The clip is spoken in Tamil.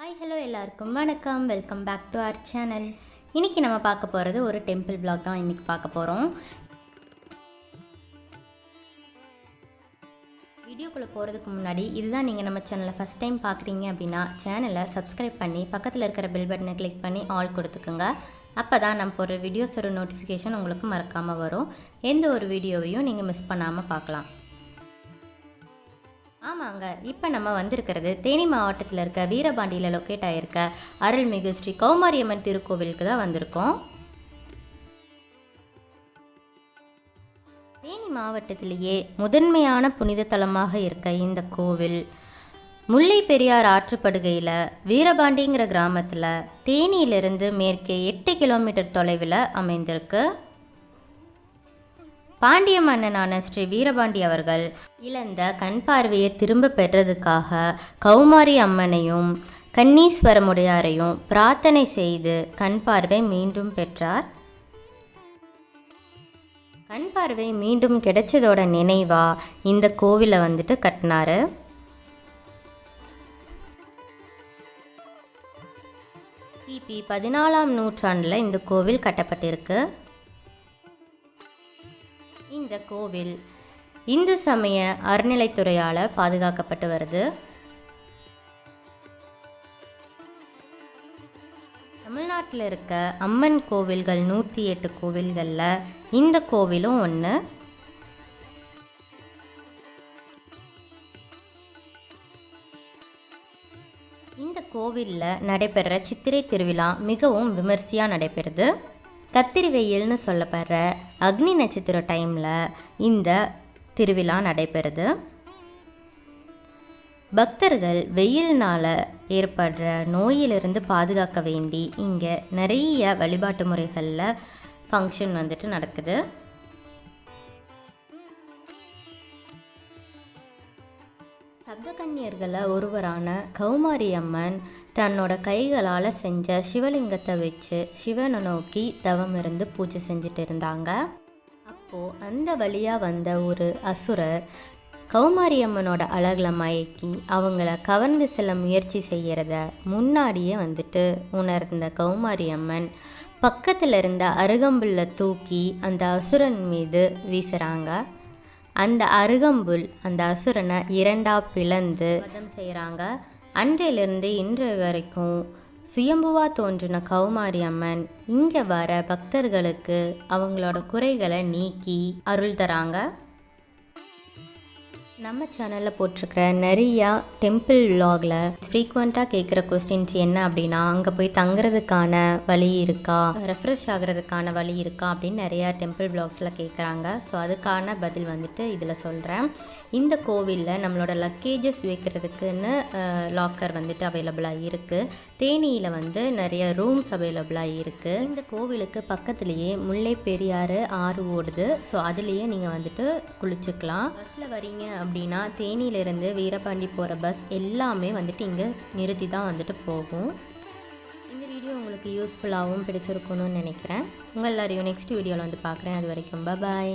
ஹாய் ஹலோ எல்லாருக்கும் வணக்கம். Welcome back to our channel இன்றைக்கி நம்ம பார்க்க போகிறது ஒரு டெம்பிள் பிளாக் தான் இன்றைக்கி பார்க்க போகிறோம் வீடியோக்குள்ளே போகிறதுக்கு முன்னாடி இதுதான் நீங்கள் நம்ம சேனலை ஃபஸ்ட் டைம் பார்க்குறீங்க அப்படின்னா சேனலை சப்ஸ்கிரைப் பண்ணி பக்கத்தில் இருக்கிற பெல் பட்டனை கிளிக் பண்ணி ஆல் கொடுத்துக்குங்க. அப்போ தான் நம்ம ஒரு வீடியோஸோட நோட்டிஃபிகேஷன் உங்களுக்கு மறக்காமல் வரும். எந்த ஒரு வீடியோவையும் நீங்கள் மிஸ் பண்ணாமல் பார்க்கலாம். ஆமாங்க. இப்போ நம்ம வந்திருக்கிறது தேனி மாவட்டத்தில் இருக்க வீரபாண்டியில் லொக்கேட் ஆகிருக்க அருள்மிகு ஸ்ரீ கௌமாரியம்மன் திருக்கோவிலுக்கு தான் வந்திருக்கோம். தேனி மாவட்டத்திலேயே முதன்மையான புனித தலமாக இருக்க இந்த கோவில் முல்லை பெரியார் ஆற்றுப்படுகையில் வீரபாண்டிங்கிற கிராமத்தில் தேனியிலிருந்து மேற்கே எட்டு கிலோமீட்டர் தொலைவில் அமைந்திருக்கு. பாண்டிய மன்னனான ஸ்ரீ வீரபாண்டி அவர்கள் இழந்த கண் பார்வையை திரும்ப பெற்றதுக்காக கௌமாரி அம்மனையும் கன்னீஸ்வரமுடையாரையும் பிரார்த்தனை செய்து கண் பார்வை மீண்டும் பெற்றார். கண் பார்வை மீண்டும் கிடைச்சதோட நினைவா இந்த கோவிலை வந்துட்டு கட்டினாரு. கிபி பதினாலாம் நூற்றாண்டில் இந்த கோவில் கட்டப்பட்டிருக்கு. இந்த கோவில் இந்து சமய அறநிலைத்துறையால் பாதுகாக்கப்பட்டு வருது. தமிழ்நாட்டில் இருக்க அம்மன் கோவில்கள் நூற்றி எட்டு கோவில்களில் இந்த கோவிலும் ஒன்று இந்த கோவிலில் நடைபெற சித்திரை திருவிழா மிகவும் விமர்சையாக நடைபெறுது. கத்திரி வெயில்னு சொல்லப்படுற அக்னி நட்சத்திர டைமில் இந்த திருவிழா நடைபெறுது. பக்தர்கள் வெயில்னால் ஏற்படுற நோயிலிருந்து பாதுகாக்க வேண்டி இங்கே நிறைய வழிபாட்டு முறைகளில் ஃபங்க்ஷன் வந்துட்டு நடக்குது. சப்தகன்னியர்களில் ஒருவரான கௌமாரி அம்மன் தன்னோட கைகளால் செஞ்ச சிவலிங்கத்தை வச்சு சிவனை நோக்கி தவம் இருந்து பூஜை செஞ்சுட்டு இருந்தாங்க. அப்போது அந்த வழியாக வந்த ஒரு அசுரர் கௌமாரி அம்மனோட அழகில் மயக்கி அவங்கள கவர்ந்து செல்ல முயற்சி செய்கிறத முன்னாடியே வந்துட்டு உணர்ந்த கௌமாரி அம்மன் பக்கத்தில் இருந்த அருகம்புல்லை தூக்கி அந்த அசுரன் மீது வீசுகிறாங்க அந்த அருகம்புல் அந்த அசுரனை இரண்டாக பிளந்து வதம் செய்கிறாங்க அன்றையிலிருந்து இன்று வரைக்கும் சுயம்புவா தோன்றின கௌமாரி அம்மன் இங்கே வர பக்தர்களுக்கு அவங்களோட குறைகளை நீக்கி அருள் தராங்க. நம்ம சேனலில் போட்டிருக்கிற நிறையா டெம்பிள் விலாகில் ஃப்ரீக்வெண்ட்டாக கேட்குற கொஸ்டின்ஸ் என்ன அப்படின்னா அங்கே போய் தங்குறதுக்கான வழி இருக்கா? ரெஃப்ரெஷ் ஆகிறதுக்கான வழி இருக்கா? அப்படின்னு நிறையா டெம்பிள் விலாக்ஸில் கேட்குறாங்க. ஸோ அதுக்கான பதில் வந்துட்டு இதில் சொல்கிறேன் இந்த கோவிலில் நம்மளோட லக்கேஜஸ் வைக்கிறதுக்குன்னு லாக்கர் வந்துட்டு அவைலபிளாக இருக்குது தேனியில் வந்து நிறைய ரூம்ஸ் அவைலபிளாக இருக்குது இந்த கோவிலுக்கு பக்கத்துலேயே முல்லை பெரியாறு ஆறு ஓடுது. ஸோ அதுலேயே நீங்கள் வந்துட்டு குளிச்சுக்கலாம். பஸ்ஸில் வரீங்க அப்படின்னா தேனியிலேருந்து வீரபாண்டி போகிற பஸ் எல்லாமே வந்துட்டு இங்கே நிறுத்தி தான் வந்துட்டு போகும். இந்த வீடியோ உங்களுக்கு யூஸ்ஃபுல்லாகவும் பிடிச்சிருக்கணும்னு நினைக்கிறேன். உங்கள் எல்லாரையும் நெக்ஸ்ட் வீடியோவில் வந்து பார்க்குறேன். அது வரைக்கும் பாய்